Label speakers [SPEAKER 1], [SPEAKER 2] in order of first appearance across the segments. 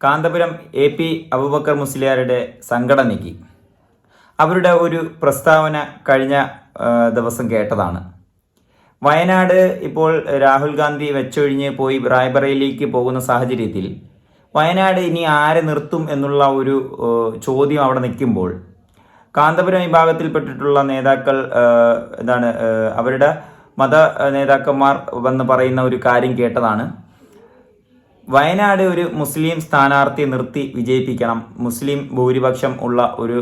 [SPEAKER 1] Kanthapuram A P Abubakar മുസ്ലിയാരുടെ സംഘടനയ്ക്ക് അവരുടെ ഒരു പ്രസ്താവന കഴിഞ്ഞ ദിവസം കേട്ടതാണ്. വയനാട് ഇപ്പോൾ രാഹുൽ ഗാന്ധി വെച്ചൊഴിഞ്ഞ് പോയി റായ്ബറയിലേക്ക് പോകുന്ന സാഹചര്യത്തിൽ വയനാട് ഇനി ആരെ നിർത്തും എന്നുള്ള ഒരു ചോദ്യം അവിടെ നിൽക്കുമ്പോൾ കാന്തപുരം വിഭാഗത്തിൽപ്പെട്ടിട്ടുള്ള നേതാക്കൾ എന്താണ് അവരുടെ മത നേതാക്കന്മാർ വന്ന് പറയുന്ന ഒരു കാര്യം കേട്ടതാണ്. വയനാട് ഒരു മുസ്ലിം സ്ഥാനാർത്ഥിയെ നിർത്തി വിജയിപ്പിക്കണം. മുസ്ലിം ഭൂരിപക്ഷം ഉള്ള ഒരു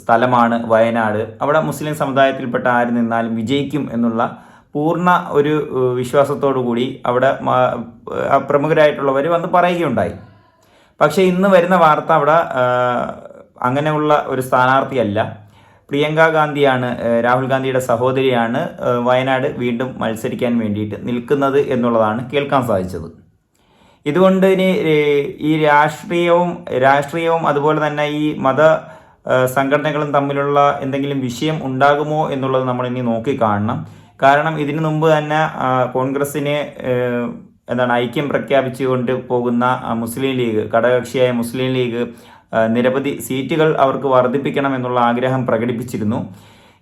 [SPEAKER 1] സ്ഥലമാണ് വയനാട്. അവിടെ മുസ്ലിം സമുദായത്തിൽപ്പെട്ട ആര് നിന്നാലും വിജയിക്കും എന്നുള്ള പൂർണ ഒരു വിശ്വാസത്തോടു കൂടി അവിടെ പ്രമുഖരായിട്ടുള്ളവർ വന്ന് പറയുകയുണ്ടായി. പക്ഷേ ഇന്ന് വരുന്ന വാർത്ത അവിടെ അങ്ങനെയുള്ള ഒരു സ്ഥാനാർത്ഥിയല്ല. പ്രിയങ്ക ഗാന്ധിയാണ് രാഹുൽ ഗാന്ധിയുടെ സഹോദരിയാണ് വയനാട് വീണ്ടും മത്സരിക്കാൻ വേണ്ടിയിട്ട് നിൽക്കുന്നത് എന്നുള്ളതാണ് കേൾക്കാൻ സാധിച്ചത്. ഇതുകൊണ്ട് ഇനി ഈ രാഷ്ട്രീയവും രാഷ്ട്രീയവും അതുപോലെ തന്നെ ഈ മത സംഘടനകളും തമ്മിലുള്ള എന്തെങ്കിലും വിഷയം ഉണ്ടാകുമോ എന്നുള്ളത് നമ്മൾ ഇനി നോക്കി കാണണം കാരണം ഇതിനു മുമ്പ് തന്നെ കോൺഗ്രസിന് എന്താണ് ഐക്യം പ്രഖ്യാപിച്ചുകൊണ്ട് പോകുന്ന മുസ്ലിം ലീഗ് ഘടകകക്ഷിയായ മുസ്ലിം ലീഗ് നിരവധി സീറ്റുകൾ അവർക്ക് വർദ്ധിപ്പിക്കണം എന്നുള്ള ആഗ്രഹം പ്രകടിപ്പിച്ചിരുന്നു.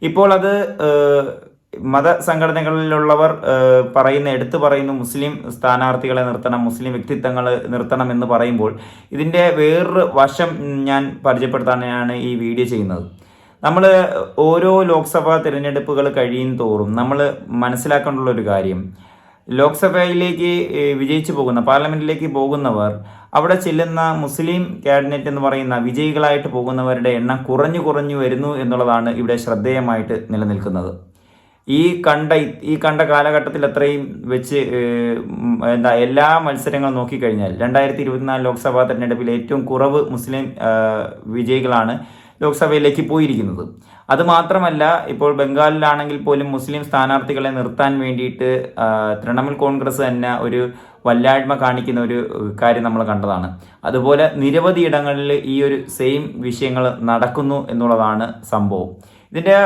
[SPEAKER 1] ഇപ്പോൾ അത് മതസംഘടനകളിലുള്ളവർ പറയുന്ന എടുത്തു പറയുന്നു മുസ്ലിം സ്ഥാനാർത്ഥികളെ നിർത്തണം മുസ്ലിം വ്യക്തിത്വങ്ങൾ നിർത്തണം എന്ന് പറയുമ്പോൾ ഇതിന്റെ വേറൊരു വശം ഞാൻ പരിചയപ്പെടുത്താനാണ് ഈ വീഡിയോ ചെയ്യുന്നത്. നമ്മൾ ഓരോ ലോക്സഭാ തിരഞ്ഞെടുപ്പുകൾ കഴിയും തോറും നമ്മൾ മനസ്സിലാക്കേണ്ടുള്ള ഒരു കാര്യം. ലോക്സഭയിലേക്ക് വിജയിച്ചു പോകുന്ന പാർലമെന്റിലേക്ക് പോകുന്നവർ അവിടെ ചെല്ലുന്ന മുസ്ലിം ക്യാബിനറ്റ് എന്ന് പറയുന്ന വിജയികളായിട്ട് പോകുന്നവരുടെ എണ്ണം കുറഞ്ഞു കുറഞ്ഞു വരുന്നു എന്നുള്ളതാണ് ഇവിടെ ശ്രദ്ധേയമായിട്ട് നിലനിൽക്കുന്നത്. ഈ കണ്ട ഈ കണ്ട കാലഘട്ടത്തിൽ അത്രയും വെച്ച് എന്താ എല്ലാ മത്സരങ്ങളും നോക്കിക്കഴിഞ്ഞാൽ രണ്ടായിരത്തി ഇരുപത്തിനാല് ലോക്സഭാ തെരഞ്ഞെടുപ്പിൽ ഏറ്റവും കുറവ് മുസ്ലിം വിജയികളാണ് ലോക്സഭയിലേക്ക് പോയിരിക്കുന്നത്. അത് മാത്രമല്ല ഇപ്പോൾ ബംഗാളിലാണെങ്കിൽ പോലും മുസ്ലിം സ്ഥാനാർത്ഥികളെ നിർത്താൻ വേണ്ടിയിട്ട് തൃണമൂൽ കോൺഗ്രസ് തന്നെ ഒരു വല്ലായ്മ കാണിക്കുന്ന ഒരു കാര്യം നമ്മൾ കണ്ടതാണ്. അതുപോലെ നിരവധി ഇടങ്ങളിൽ ഈ ഒരു സെയിം വിഷയങ്ങൾ നടക്കുന്നു എന്നുള്ളതാണ് സംഭവം. ഇതിന്റെ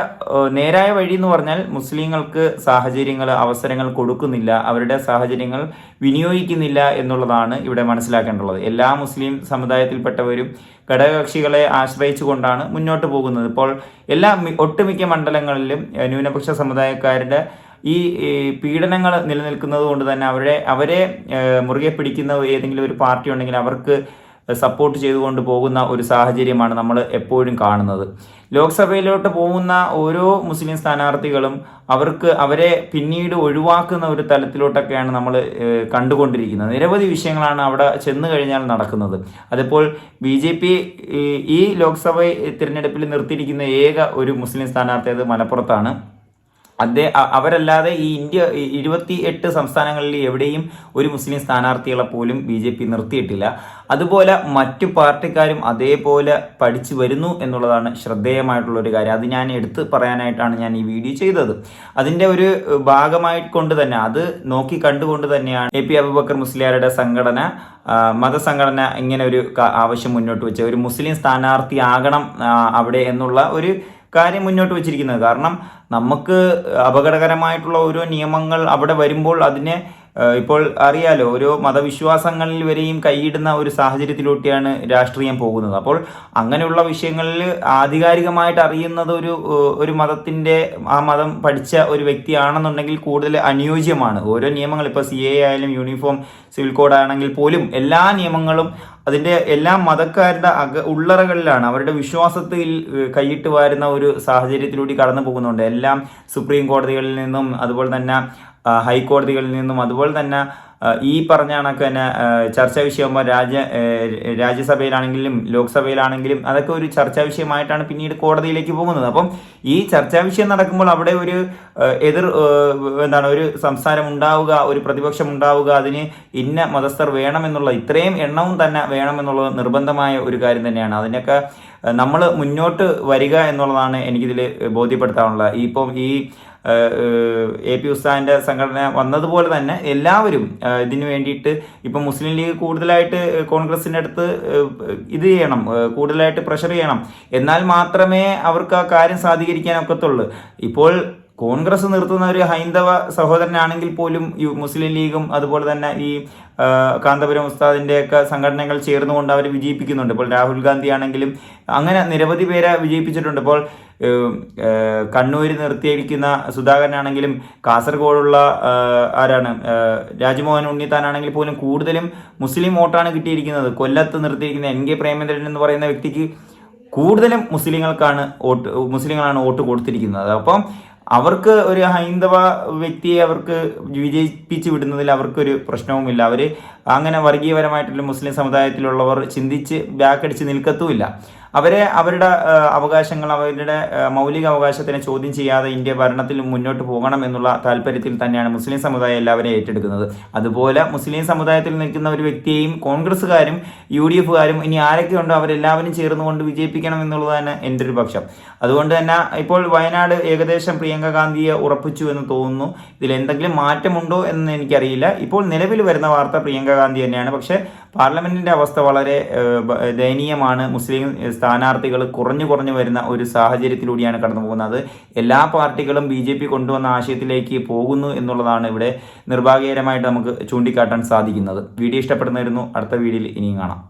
[SPEAKER 1] നേരായ വഴി എന്ന് പറഞ്ഞാൽ മുസ്ലിങ്ങൾക്ക് സാഹചര്യങ്ങൾ അവസരങ്ങൾ കൊടുക്കുന്നില്ല. അവരുടെ സാഹചര്യങ്ങൾ വിനിയോഗിക്കുന്നില്ല എന്നുള്ളതാണ് ഇവിടെ മനസ്സിലാക്കേണ്ടത്. എല്ലാ മുസ്ലിം സമുദായത്തിൽപ്പെട്ടവരും ഘടകകക്ഷികളെ ആശ്രയിച്ചുകൊണ്ടാണ് മുന്നോട്ട് പോകുന്നത്. ഇപ്പോൾ എല്ലാ ഒട്ടുമിക്ക മണ്ഡലങ്ങളിലും ന്യൂനപക്ഷ സമുദായക്കാരുടെ ഈ പീഡനങ്ങൾ നിലനിൽക്കുന്നത് കൊണ്ട് തന്നെ അവരെ അവരെ മുറുകെ പിടിക്കുന്ന ഏതെങ്കിലും ഒരു പാർട്ടി ഉണ്ടെങ്കിൽ അവർക്ക് സപ്പോർട്ട് ചെയ്തുകൊണ്ട് പോകുന്ന ഒരു സാഹചര്യമാണ് നമ്മൾ എപ്പോഴും കാണുന്നത്. ലോക്സഭയിലോട്ട് പോകുന്ന ഓരോ മുസ്ലിം സ്ഥാനാർത്ഥികളും അവർക്ക് അവരെ പിന്നീട് ഒഴിവാക്കുന്ന ഒരു തലത്തിലോട്ടൊക്കെയാണ് നമ്മൾ കണ്ടുകൊണ്ടിരിക്കുന്നത്. നിരവധി വിഷയങ്ങളാണ് അവിടെ ചെന്നു കഴിഞ്ഞാൽ നടക്കുന്നത്. അതിപ്പോൾ ബി ജെ പി ഈ ലോക്സഭ തിരഞ്ഞെടുപ്പിൽ നിർത്തിയിരിക്കുന്ന ഏക ഒരു മുസ്ലിം സ്ഥാനാർത്ഥി അത് മലപ്പുറത്താണ്. അതേ അ- അവരല്ലാതെ ഈ ഇന്ത്യ ഇരുപത്തി എട്ട് സംസ്ഥാനങ്ങളിൽ എവിടെയും ഒരു മുസ്ലിം സ്ഥാനാർത്ഥികളെ പോലും ബി ജെ പി നിർത്തിയിട്ടില്ല. അതുപോലെ മറ്റു പാർട്ടിക്കാരും അതേപോലെ പഠിച്ചു വരുന്നു എന്നുള്ളതാണ് ശ്രദ്ധേയമായിട്ടുള്ള ഒരു കാര്യം. അത് ഞാൻ എടുത്ത് പറയാനായിട്ടാണ് ഞാൻ ഈ വീഡിയോ ചെയ്തത്. അതിന്റെ ഒരു ഏഹ്, ഭാഗമായി കൊണ്ട് തന്നെ അത് നോക്കി കണ്ടുകൊണ്ട് തന്നെയാണ് എ പി അബുബക്കർ മുസ്ലിയാരുടെ സംഘടന മതസംഘടന ഇങ്ങനെ ഒരു ആവശ്യം മുന്നോട്ട് വെച്ച ഒരു മുസ്ലിം സ്ഥാനാർത്ഥിയാകണം അവിടെ എന്നുള്ള ഒരു കാര്യം മുന്നോട്ട് വെച്ചിരിക്കുന്നത്. കാരണം നമുക്ക് അപകടകരമായിട്ടുള്ള ഓരോ നിയമങ്ങൾ അവിടെ വരുമ്പോൾ അതിനെ ഇപ്പോൾ അറിയാലോ ഓരോ മതവിശ്വാസങ്ങളിൽ വരെയും കൈയിടുന്ന ഒരു സാഹചര്യത്തിലൂടെയാണ് രാഷ്ട്രീയം പോകുന്നത്. അപ്പോൾ അങ്ങനെയുള്ള വിഷയങ്ങളിൽ ആധികാരികമായിട്ട് അറിയുന്നത് ഒരു ഒരു മതത്തിന്റെ ആ മതം പഠിച്ച ഒരു വ്യക്തിയാണെന്നുണ്ടെങ്കിൽ കൂടുതൽ അനുയോജ്യമാണ്. ഓരോ നിയമങ്ങൾ ഇപ്പോൾ സി എ ആയാലും യൂണിഫോം സിവിൽ കോഡ് ആണെങ്കിൽ പോലും എല്ലാ നിയമങ്ങളും അതിന്റെ എല്ലാ മതക്കാരുടെ അക ഉള്ളറകളിലാണ്. അവരുടെ വിശ്വാസത്തിൽ കൈയിട്ട് വാരുന്ന ഒരു സാഹചര്യത്തിലൂടെ കടന്നു പോകുന്നുണ്ട് എല്ലാം സുപ്രീം കോടതികളിൽ നിന്നും അതുപോലെ തന്നെ ഹൈക്കോടതികളിൽ നിന്നും അതുപോലെ തന്നെ ഈ പറഞ്ഞ കണക്ക് തന്നെ ചർച്ചാ വിഷയമാകുമ്പോൾ രാജ്യ രാജ്യസഭയിലാണെങ്കിലും ലോക്സഭയിലാണെങ്കിലും അതൊക്കെ ഒരു ചർച്ചാ വിഷയമായിട്ടാണ് പിന്നീട് കോടതിയിലേക്ക് പോകുന്നത്. അപ്പം ഈ ചർച്ചാ വിഷയം നടക്കുമ്പോൾ അവിടെ ഒരു എതിർ എന്താണ് ഒരു സംസാരം ഉണ്ടാവുക ഒരു പ്രതിപക്ഷം ഉണ്ടാവുക അതിന് ഇന്ന മതസ്ഥർ വേണമെന്നുള്ള ഇത്രയും എണ്ണവും തന്നെ വേണമെന്നുള്ളത് നിർബന്ധമായ ഒരു കാര്യം തന്നെയാണ്. അതിനൊക്കെ നമ്മൾ മുന്നോട്ട് വരിക എന്നുള്ളതാണ് എനിക്കിതിൽ ബോധ്യപ്പെടുത്താനുള്ളത്. ഇപ്പം ഈ എ പി ഉസ്താദിന്റെ സംഘടന വന്നതുപോലെ തന്നെ എല്ലാവരും ഇതിന് വേണ്ടിയിട്ട് ഇപ്പം മുസ്ലിം ലീഗ് കൂടുതലായിട്ട് കോൺഗ്രസിന്റെ അടുത്ത് ഇത് ചെയ്യണം കൂടുതലായിട്ട് പ്രഷർ ചെയ്യണം. എന്നാൽ മാത്രമേ അവർക്ക് ആ കാര്യം സാധീകരിക്കാൻ ഒക്കത്തുള്ളൂ. ഇപ്പോൾ കോൺഗ്രസ് നിർത്തുന്ന ഒരു ഹൈന്ദവ സഹോദരനാണെങ്കിൽ പോലും ഈ മുസ്ലിം ലീഗും അതുപോലെ തന്നെ ഈ കാന്തപുരം ഉസ്താദിന്റെയൊക്കെ സംഘടനകൾ ചേർന്നുകൊണ്ട് അവർ വിജയിപ്പിക്കുന്നുണ്ട്. ഇപ്പോൾ രാഹുൽ ഗാന്ധി ആണെങ്കിലും അങ്ങനെ നിരവധി പേരെ വിജയിപ്പിച്ചിട്ടുണ്ട്. ഇപ്പോൾ കണ്ണൂർ നിർത്തിയിരിക്കുന്ന സുധാകരനാണെങ്കിലും കാസർഗോഡുള്ള ആരാണ്? രാജ്മോഹൻ ഉണ്ണിത്താനാണെങ്കിൽ പോലും കൂടുതലും മുസ്ലിം വോട്ടാണ് കിട്ടിയിരിക്കുന്നത്. കൊല്ലത്ത് നിർത്തിയിരിക്കുന്ന എൻ കെ പ്രേമേന്ദ്രൻ എന്ന് പറയുന്ന വ്യക്തിക്ക് കൂടുതലും മുസ്ലിങ്ങൾക്കാണ് വോട്ട് മുസ്ലിങ്ങളാണ് വോട്ട് കൊടുത്തിരിക്കുന്നത്. അപ്പം അവർക്ക് ഒരു ഹൈന്ദവ വ്യക്തിയെ അവർക്ക് വിജയിപ്പിച്ച് വിടുന്നതിൽ അവർക്കൊരു പ്രശ്നവുമില്ല. അവർ അങ്ങനെ വർഗീയപരമായിട്ടുള്ള മുസ്ലിം സമുദായത്തിലുള്ളവർ ചിന്തിച്ച് ബാക്കടിച്ച് നിൽക്കത്തുമില്ല. അവരെ അവരുടെ അവകാശങ്ങൾ അവരുടെ മൗലിക അവകാശത്തിനെ ചോദ്യം ചെയ്യാതെ ഇന്ത്യ ഭരണത്തിൽ മുന്നോട്ട് പോകണം എന്നുള്ള താല്പര്യത്തിൽ തന്നെയാണ് മുസ്ലിം സമുദായം എല്ലാവരെയും ഏറ്റെടുക്കുന്നത്. അതുപോലെ മുസ്ലിം സമുദായത്തിൽ നിൽക്കുന്ന ഒരു വ്യക്തിയെയും കോൺഗ്രസ്സുകാരും യു ഡി എഫുകാരും ഇനി ആരൊക്കെ ഉണ്ടോ അവരെല്ലാവരും ചേർന്നുകൊണ്ട് വിജയിപ്പിക്കണം എന്നുള്ളതാണ് എന്റെ ഒരു പക്ഷം. അതുകൊണ്ട് തന്നെ ഇപ്പോൾ വയനാട് ഏകദേശം പ്രിയങ്ക ഗാന്ധിയെ ഉറപ്പിച്ചു എന്ന് തോന്നുന്നു. ഇതിൽ എന്തെങ്കിലും മാറ്റമുണ്ടോ എന്ന് എനിക്കറിയില്ല. ഇപ്പോൾ നിലവിൽ വരുന്ന വാർത്ത പ്രിയങ്ക ഗാന്ധി തന്നെയാണ്. പക്ഷേ പാർലമെന്റിന്റെ അവസ്ഥ വളരെ ദയനീയമാണ്. മുസ്ലിം സ്ഥാനാർത്ഥികൾ കുറഞ്ഞു കുറഞ്ഞു വരുന്ന ഒരു സാഹചര്യത്തിലൂടെയാണ് കടന്നു പോകുന്നത്. എല്ലാ പാർട്ടികളും ബി ജെ പി കൊണ്ടുവന്ന ആശയത്തിലേക്ക് പോകുന്നു എന്നുള്ളതാണ് ഇവിടെ നിർഭാഗ്യകരമായിട്ട് നമുക്ക് ചൂണ്ടിക്കാട്ടാൻ സാധിക്കുന്നത്. വീഡിയോ ഇഷ്ടപ്പെടുന്നതായിരുന്നു അടുത്ത വീഡിയോയിൽ ഇനിയും കാണാം.